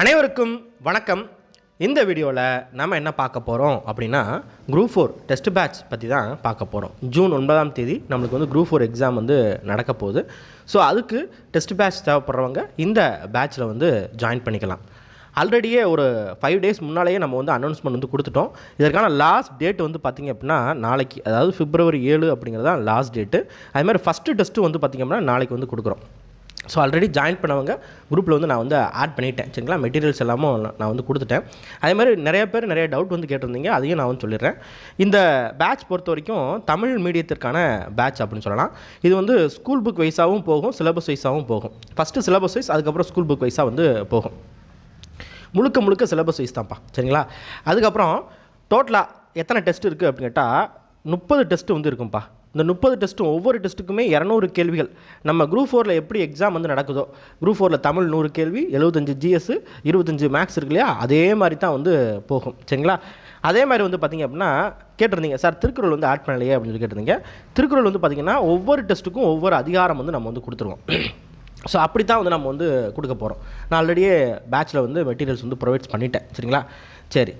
அனைவருக்கும் வணக்கம். இந்த வீடியோவில் நம்ம என்ன பார்க்க போகிறோம் அப்படின்னா குரூப் ஃபோர் டெஸ்ட் பேட்ச் பற்றி தான் பார்க்க போகிறோம் ஜூன் ஒன்பதாம் தேதி நம்மளுக்கு வந்து குரூப் ஃபோர் எக்ஸாம் வந்து நடக்க போகுது. ஸோ அதுக்கு டெஸ்ட் பேட்ச் தேவைப்படுறவங்க இந்த பேட்ச்சில் வந்து ஜாயின் பண்ணிக்கலாம். ஆல்ரெடியே ஒரு ஃபைவ் டேஸ் முன்னாலேயே நம்ம வந்து அனௌன்ஸ்மெண்ட் வந்து கொடுத்துட்டோம். இதற்கான லாஸ்ட் டேட் வந்து பார்த்திங்க அப்படின்னா நாளைக்கு அதாவது பிப்ரவரி ஏழு அப்படிங்கிறது தான் லாஸ்ட் டேட்டு அதுமாதிரி ஃபஸ்ட்டு டெஸ்ட்டு வந்து பார்த்திங்க அப்படின்னா நாளைக்கு வந்து கொடுக்குறோம். ஸோ ஆல்ரெடி ஜாயின் பண்ணவங்க குரூப்பில் வந்து நான் வந்து ஆட் பண்ணிட்டேன். சரிங்களா? மெட்டீரியல்ஸ் எல்லாமும் நான் வந்து கொடுத்துட்டேன். அதே மாதிரி நிறைய பேர் நிறைய டவுட் வந்து கேட்டிருந்தீங்க. அதையும் நான் வந்து சொல்லிடுறேன். இந்த பேட்ச் பொறுத்த வரைக்கும் தமிழ் மீடியத்திற்கான பேட்ச் அப்படின்னு சொல்லலாம். இது வந்து ஸ்கூல் புக் வைஸாகவும் போகும் சிலபஸ் வைஸாகவும் போகும். ஃபஸ்ட்டு சிலபஸ் வைஸ் அதுக்கப்புறம் ஸ்கூல் புக் வைஸாக வந்து போகும். முழுக்க முழுக்க சிலபஸ் வைஸ் தான்ப்பா. சரிங்களா? அதுக்கப்புறம் டோட்டலாக எத்தனை டெஸ்ட் இருக்குது அப்படின்னு கேட்டால் முப்பது டெஸ்ட்டு வந்து இருக்கும்ப்பா இந்த முப்பது டெஸ்ட்டும் ஒவ்வொரு டெஸ்ட்டுக்குமே இரநூறு கேள்விகள். நம்ம குரூப் ஃபோரில் எப்படி எக்ஸாம் வந்து நடக்குதோ குரூப் ஃபோரில் தமிழ் நூறு கேள்வி எழுபத்தஞ்சு ஜிஎஸ் இருபத்தஞ்சு மேக்ஸ் இருக்கு இல்லையா? அதே மாதிரி தான் வந்து போகும். சரிங்களா? அதே மாதிரி வந்து பார்த்திங்க அப்படின்னா கேட்டிருந்தீங்க சார் திருக்குறள் வந்து ஆட் பண்ணலையே அப்படின்னு சொல்லி கேட்டிருந்தீங்க. திருக்குறள் வந்து பார்த்திங்கன்னா ஒவ்வொரு டெஸ்ட்டுக்கும் ஒவ்வொரு அதிகாரம் வந்து நம்ம வந்து கொடுத்துருவோம். ஸோ அப்படி தான் வந்து நம்ம வந்து கொடுக்க போகிறோம் நான் ஆல்ரெடியே பேட்ச்சில் வந்து மெட்டீரியல்ஸ் வந்து ப்ரொவைட்ஸ் பண்ணிட்டேன். சரிங்களா? சரி.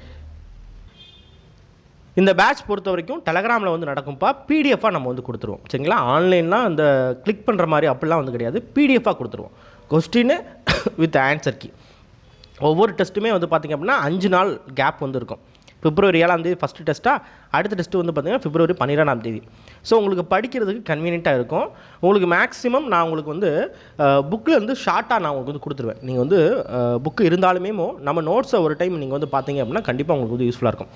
இந்த பேட்ச் பொறுத்த வரைக்கும் டெலகிராமில் வந்து நடக்கும்ப்பா பிடிஎஃபாக நம்ம வந்து கொடுத்துருவோம். சரிங்களா? ஆன்லைன்னா அந்த கிளிக் பண்ணுற மாதிரி அப்படிலாம் வந்து கிடையாது. பிடிஎஃபாக கொடுத்துருவோம். கொஸ்டின் வித் ஆன்சர் கீ ஒவ்வொரு டெஸ்ட்டுமே வந்து பார்த்திங்க அப்படின்னா அஞ்சு நாள் கேப் வந்து இருக்கும். பிப்ரவரி ஏழாம் தேதி ஃபஸ்ட்டு டெஸ்ட்டாக அடுத்த டெஸ்ட்டு வந்து பார்த்திங்கன்னா பிப்ரவரி பன்னிரெண்டாம் தேதி. ஸோ உங்களுக்கு படிக்கிறதுக்கு கன்வீனியண்ட்டாக இருக்கும். உங்களுக்கு மேக்ஸிமம் நான் உங்களுக்கு வந்து புக்கில் வந்து ஷார்ட்டாக நான் உங்களுக்கு வந்து கொடுத்துருவேன். நீங்கள் வந்து புக்கு இருந்தாலுமே நம்ம நோட்ஸை ஒரு டைம் நீங்கள் வந்து பார்த்தீங்க அப்படின்னா கண்டிப்பாக உங்களுக்கு வந்து யூஸ்ஃபுல்லாக இருக்கும்.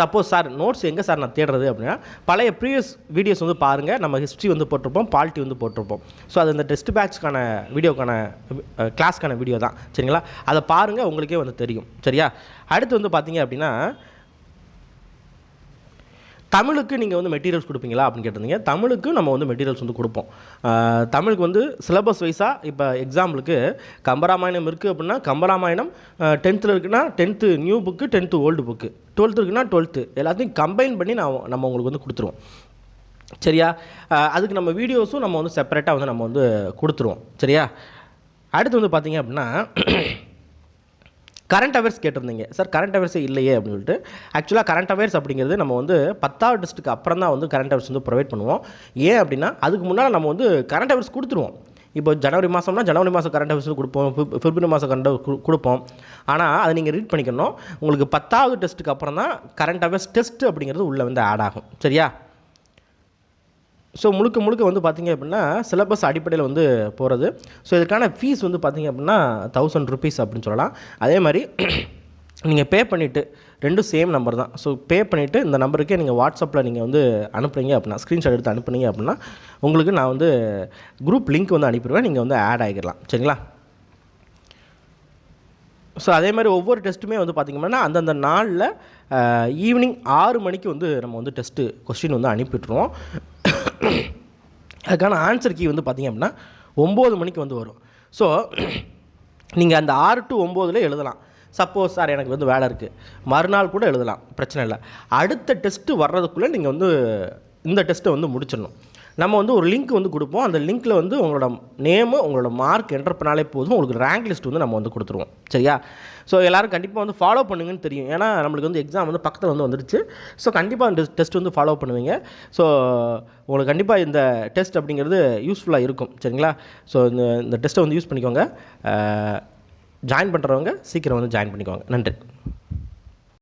சப்போஸ் சார் நோட்ஸ் எங்கே சார் நான் தேடுறது அப்படின்னா பழைய ப்ரீவியஸ் வீடியோஸ் வந்து பாருங்கள் நம்ம ஹிஸ்ட்ரி வந்து போட்டிருப்போம் பாலிட்டி வந்து போட்டிருப்போம். ஸோ அது இந்த டெஸ்ட் பேட்ச்க்கான வீடியோக்கான கிளாஸ்க்கான வீடியோ தான். சரிங்களா? அதை பாருங்கள் உங்களுக்கே வந்து தெரியும். சரியா? அடுத்து வந்து பார்த்தீங்க அப்படின்னா தமிழுக்கு நீங்கள் வந்து மெட்டீரியல்ஸ் கொடுப்பீங்களா அப்படின்னு கேட்டிருந்தீங்க. தமிழுக்கு நம்ம வந்து மெட்டீரியல்ஸ் வந்து கொடுப்போம். தமிழுக்கு வந்து சிலபஸ் வைஸாக இப்போ எக்ஸாம்பிளுக்கு கம்பராமாயணம் இருக்குது அப்படின்னா கம்பராமாயணம் டென்த்தில் இருக்குன்னா tenth new book tenth old book twelfth இருக்குன்னா டுவெல்த்து எல்லாத்தையும் கம்பைன் பண்ணி நான் நம்ம உங்களுக்கு வந்து கொடுத்துருவோம். சரியா? அதுக்கு நம்ம வீடியோஸும் நம்ம வந்து செப்பரேட்டாக வந்து நம்ம வந்து கொடுத்துருவோம். சரியா? அடுத்து வந்து பார்த்தீங்க அப்படின்னா கரண்ட் அவேர்ஸ் கேட்டிருந்தீங்க. சார் கரண்ட் அவேர்ஸே இல்லையே அப்படின்னு சொல்லிட்டு. ஆக்சுவலாக கரண்ட் அவேர்ஸ் அப்படிங்கிறது நம்ம வந்து பத்தாவது டெஸ்ட்டுக்கு அப்புறம் தான் வந்து கரண்ட் அவேர்ஸ் வந்து ப்ரொவைட் பண்ணுவோம். ஏன் அப்படின்னா அதுக்கு முன்னால் நம்ம வந்து கரண்ட் அவேர்ஸ் கொடுத்துருவோம். இப்போ ஜனவரி மாதம்னா ஜனவரி மாதம் கரண்ட் அஃபேர்ஸ் கொடுப்போம். பிப்ரவரி மாதம் கரண்ட் கொடுப்போம். ஆனால் அதை நீங்கள் ரீட் பண்ணிக்கணும். உங்களுக்கு பத்தாவது டெஸ்ட்டுக்கு அப்புறம் தான் கரண்ட் அஃபேர்ஸ் டெஸ்ட் அப்படிங்கிறது உள்ளே வந்து ஆட் ஆகும். சரியா? ஸோ முழுக்க முழுக்க வந்து பார்த்தீங்க அப்படின்னா சிலபஸ் அடிப்படையில் வந்து போகிறது ஸோ இதுக்கான ஃபீஸ் வந்து பார்த்தீங்க அப்படின்னா தௌசண்ட் ருபீஸ் அப்படின்னு சொல்லலாம். அதே மாதிரி நீங்கள் பே பண்ணிவிட்டு ரெண்டும் சேம் நம்பர் தான். ஸோ பே பண்ணிவிட்டு இந்த நம்பருக்கே நீங்கள் வாட்ஸ்அப்பில் நீங்கள் வந்து அனுப்புனீங்க அப்படின்னா ஸ்க்ரீன்ஷாட் எடுத்து அனுப்புனீங்க அப்படின்னா உங்களுக்கு நான் வந்து குரூப் லிங்க் வந்து அனுப்பிடுவேன். நீங்கள் வந்து ஆட் ஆகிடலாம். சரிங்களா? ஸோ அதே மாதிரி ஒவ்வொரு டெஸ்ட்டுமே வந்து பார்த்திங்கன்னா அந்தந்த நாளில் ஈவினிங் ஆறு மணிக்கு வந்து நம்ம வந்து டெஸ்ட்டு கொஸ்டின் வந்து அனுப்பிட்டுருவோம். அதுக்கான ஆன்சர் கீ வந்து பார்த்திங்க அப்படின்னா ஒம்பது மணிக்கு வந்து வரும். ஸோ நீங்கள் அந்த ஆறு டு ஒம்போதில் எழுதலாம். சப்போஸ் சார் எனக்கு வந்து வேலை இருக்குது மறுநாள் கூட எழுதலாம். பிரச்சனை இல்லை. அடுத்த டெஸ்ட்டு வர்றதுக்குள்ளே நீங்கள் வந்து இந்த டெஸ்ட்டை வந்து முடிச்சிடணும். நம்ம வந்து ஒரு லிங்க் வந்து கொடுப்போம். அந்த லிங்க்கில் வந்து உங்களோட நேமு உங்களோட மார்க் என்டர் பண்ணாலே போதும். உங்களுக்கு ரேங்க் லிஸ்ட் வந்து நம்ம வந்து கொடுத்துருவோம். சரியா? ஸோ எல்லோரும் கண்டிப்பாக வந்து ஃபாலோ பண்ணுங்கன்னு தெரியும். ஏன்னா நம்மளுக்கு வந்து எக்ஸாம் வந்து பக்கத்தில் வந்து வந்துடுச்சு ஸோ கண்டிப்பாக அந்த டெஸ்ட் வந்து ஃபாலோ பண்ணுவீங்க. ஸோ உங்களுக்கு கண்டிப்பாக இந்த டெஸ்ட் அப்படிங்கிறது யூஸ்ஃபுல்லாக இருக்கும். சரிங்களா? ஸோ இந்த இந்த டெஸ்ட்டை வந்து யூஸ் பண்ணிக்கோங்க. ஜாயின் பண்ணுறவங்க சீக்கிரம் வந்து ஜாயின் பண்ணிக்கோங்க. நன்றி.